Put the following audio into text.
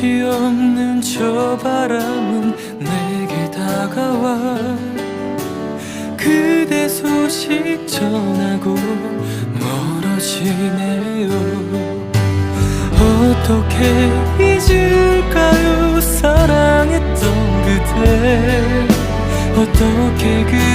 끝이 없는 저 바람은 내게 다가와 그대 소식 전하고 멀어지네요. 어떻게 잊을까요? 사랑했던 그대. 어떻게 그